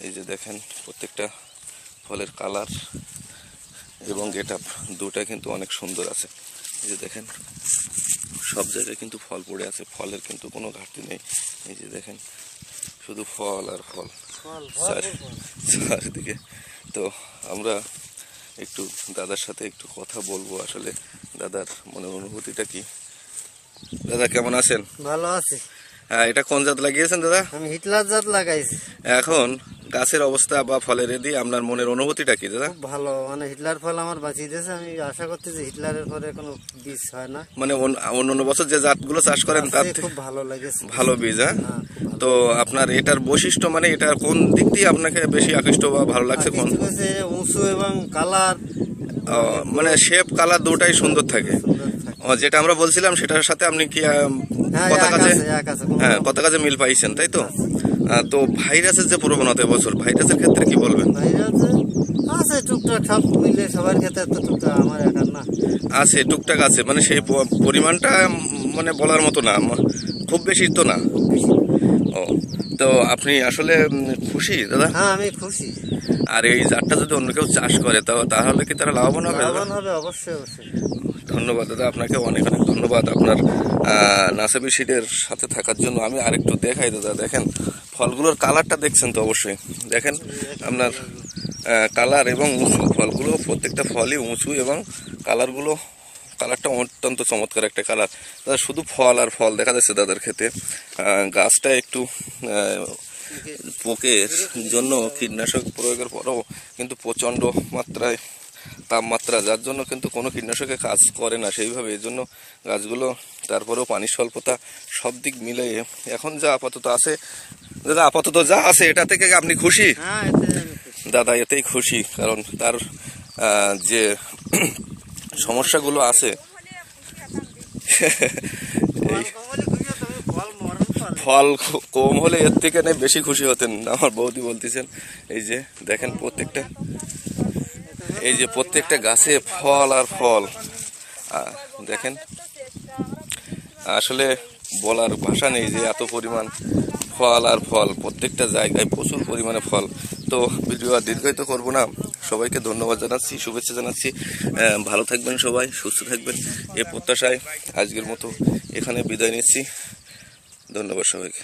এই যে দেখেন প্রত্যেকটা ফলের কালার এবং গেট আপ দুটা কিন্তু অনেক সুন্দর আছে। এই যে দেখেন সব জায়গায় কিন্তু ফল পড়ে আছে ফলের কিন্তু কোনো ঘাটতি নেই। এই যে দেখেন শুধু ফল আর ফল। চার- চারিদিকে। তো আমরা একটু দাদার সাথে একটু কথা বলব আসলে। দাদার মনের অনুভূতিটা কি? দাদা কেমন আছেন? ভালো আছি। হ্যাঁ এটা কোন জাত লাগিয়েছেন দাদা? আমি হিটলার জাত লাগাইছি। এখন গাছের অবস্থা বা ফলের এদি আপনার মনের অনুভূতিটা কি দাদা? ভালো। মানে হিটলার ফল আমার বাঁচিয়ে দিয়েছে আমি আশা করছি যে হিটলারের পরে কোনো বীজ হয় না। মানে অন- অন্য বছর যে জাতগুলো চাষ করেন তার খুব ভালো লেগেছে। ভালো বীজ হ্যাঁ? হ্যাঁ। তো আপনার এটার বৈশিষ্ট্য মানে এটার কোন দিক দিয়ে আপনাকে বেশি আকৃষ্ট বা ভালো লাগছে কোন? উঁচু এবং কালার। মানে শেপ কালার দুটাই সুন্দর থাকে। যেটা আমরা বলছিলাম সেটার সাথে আপনি কি হ্যাঁ এক কাজে আছে কোনো- হ্যাঁ কাজে মিল পাইছেন তাই তো? তো ভাইরাসের যে প্রবণতা এবছর ভাইরাসের ক্ষেত্রে কি বলবেন? আছে টুকটাক সব মিলে সবার ক্ষেত্রে তো টুকটাক আমার একার না। আছে টুকটাক আছে মানে সেই পরিমাণটা মানে বলার মতো না খুব বেশি তো না। ও তো আপনি আসলে খুশি দাদা? হ্যাঁ আমি খুশি। আর এই জাতটা যদি অন্য কেউ চাষ করে তো তাহলে কি তারা লাভবান হবে লাভবান হবে অবশ্যই অবশ্যই। ধন্যবাদ দাদা আপনাকে অনেক অনেক ধন্যবাদ। আপনার নাসাবি সিডের সাথে থাকার জন্য আমি আরেকটু দেখাই দাদা দেখেন। ফলগুলোর কালারটা দেখছেন তো অবশ্যই। দেখেন, আপনার কালার এবং উঁচু। ফলগুলো, প্রত্যেকটা ফলই উঁচু এবং কালারগুলো, কালারটা অত্যন্ত চমৎকার একটা কালার। দাদা শুধু ফল আর ফল দেখা যাচ্ছে দাদার ক্ষেতে। গাছটা একটু পোকের জন্য কীটনাশক প্রয়োগের পরেও কিন্তু প্রচণ্ড মাত্রায় তাপমাত্রা, যার জন্য কিন্তু কোনো কীটনাশকে কাজ করে না সেইভাবে। এই জন্য গাছগুলো, তারপরেও পানির স্বল্পতা সব দিক মিলে এখন যা আপাতত আছে দাদা আপাতত যা আছে এটা থেকে আপনি খুশি? হ্যাঁ। দাদা এতেই খুশি কারণ তার যে সমস্যাগুলো আছে। ফল কম হলে এর থেকে নেই বেশি খুশি হতেন আমার বৌদি বলতেছেন। এই যে দেখেন প্রত্যেকটা এই যে প্রত্যেকটা গাছে ফল আর ফল। দেখেন। আসলে বলার ভাষা নেই যে এত পরিমাণ ফল আর ফল, প্রত্যেকটা জায়গায় প্রচুর পরিমাণে ফল। তো ভিডিও আর দীর্ঘায়িত করব না। সবাইকে ধন্যবাদ জানাচ্ছি, শুভেচ্ছা জানাচ্ছি। ভালো থাকবেন সবাই, সুস্থ থাকবেন। এ প্রত্যাশায় আজকের মতো এখানে বিদায় নিচ্ছি। ধন্যবাদ সবাইকে।